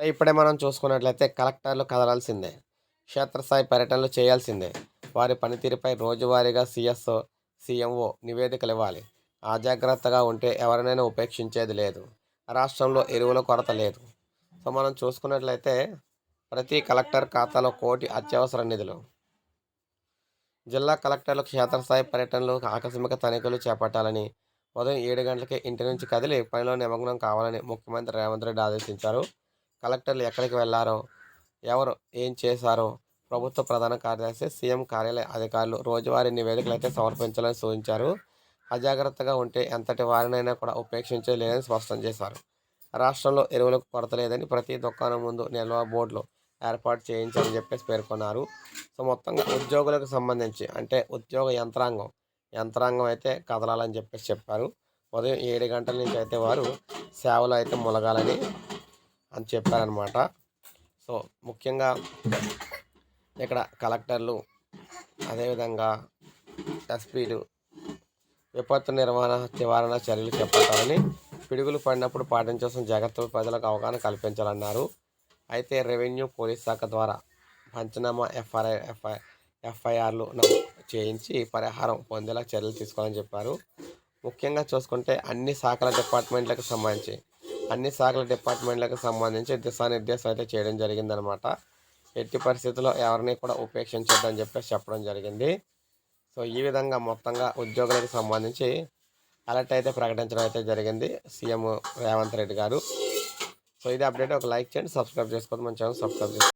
So ఇప్పుడే మనం చూసుకున్నట్లయితే కలెక్టర్లు కదలాల్సిందే. క్షేత్రస్థాయి పర్యటనలు చేయాల్సిందే. వారి పనితీరుపై రోజువారీగా సిఎస్ఓ సీఎంఓ నివేదికలు ఇవ్వాలి అజాగ్రత్తగా ఉంటే ఎవరినైనా ఉపేక్షించేది లేదు. రాష్ట్రంలో ఎరువుల కొరత లేదు. సో మనం చూసుకున్నట్లయితే ప్రతి కలెక్టర్ ఖాతాలో కోటి అత్యవసర నిధులు. జిల్లా కలెక్టర్లు క్షేత్రస్థాయి పర్యటనలు ఆకస్మిక తనిఖీలు చేపట్టాలని ఉదయం ఏడు గంటలకే ఇంటి నుంచి కదిలి పనిలో నిమగ్నం కావాలని ముఖ్యమంత్రి రేవంత్ రెడ్డి ఆదేశించారు. కలెక్టర్లు ఎక్కడికి వెళ్ళారో ఎవరు ఏం చేశారో ప్రభుత్వ ప్రధాన కార్యదర్శి సీఎం కార్యాలయ అధికారులు రోజువారీ నివేదికలు అయితే సమర్పించాలని సూచించారు. అజాగ్రత్తగా ఉంటే ఎంతటి వారినైనా కూడా ఉపేక్షించలేదని స్పష్టం చేశారు. రాష్ట్రంలో ఎరువులకు కొరత లేదని ప్రతి దుకాణం ముందు నిల్వ బోర్డులు ఏర్పాటు చేయించాలని చెప్పేసి పేర్కొన్నారు. సో మొత్తంగా ఉద్యోగులకు సంబంధించి అంటే ఉద్యోగ యంత్రాంగం యంత్రాంగం అయితే కదలాలని చెప్పేసి చెప్పారు. ఉదయం ఏడు గంటల నుంచి అయితే వారు సేవలు అయితే మొలగాలని అని చెప్పారనమాట. సో ముఖ్యంగా ఇక్కడ కలెక్టర్లు అదేవిధంగా ఎస్పీలు విపత్తు నిర్వహణ నివారణ చర్యలు చేపట్టాలని పిడుగులు పడినప్పుడు పాటించాల్సిన జాగ్రత్తలు ప్రజలకు అవగాహన కల్పించాలన్నారు. అయితే రెవెన్యూ పోలీస్ శాఖ ద్వారా పంచనామా ఎఫ్ఐ ఎఫ్ఐ ఎఫ్ఐఆర్లు చేయించి పరిహారం పొందేలా చర్యలు తీసుకోవాలని చెప్పారు. ముఖ్యంగా చూసుకుంటే అన్ని శాఖల డిపార్ట్మెంట్లకు సంబంధించి అన్ని శాఖల డిపార్ట్మెంట్లకు సంబంధించి దిశానిర్దేశం అయితే చేయడం జరిగిందనమాట. ఎట్టి పరిస్థితుల్లో ఎవరిని కూడా ఉపేక్షించొద్దని చెప్పేసి చెప్పడం జరిగింది. సో ఈ విధంగా మొత్తంగా ఉద్యోగులకు సంబంధించి అలర్ట్ అయితే ప్రకటించడం అయితే జరిగింది సీఎం రేవంత్ రెడ్డి గారు. సో ఇది అప్డేట్. ఒక లైక్ చేయండి సబ్స్క్రైబ్ చేసుకోవద్దు. మన ఛానల్ సబ్స్క్రైబ్ చేసుకోండి.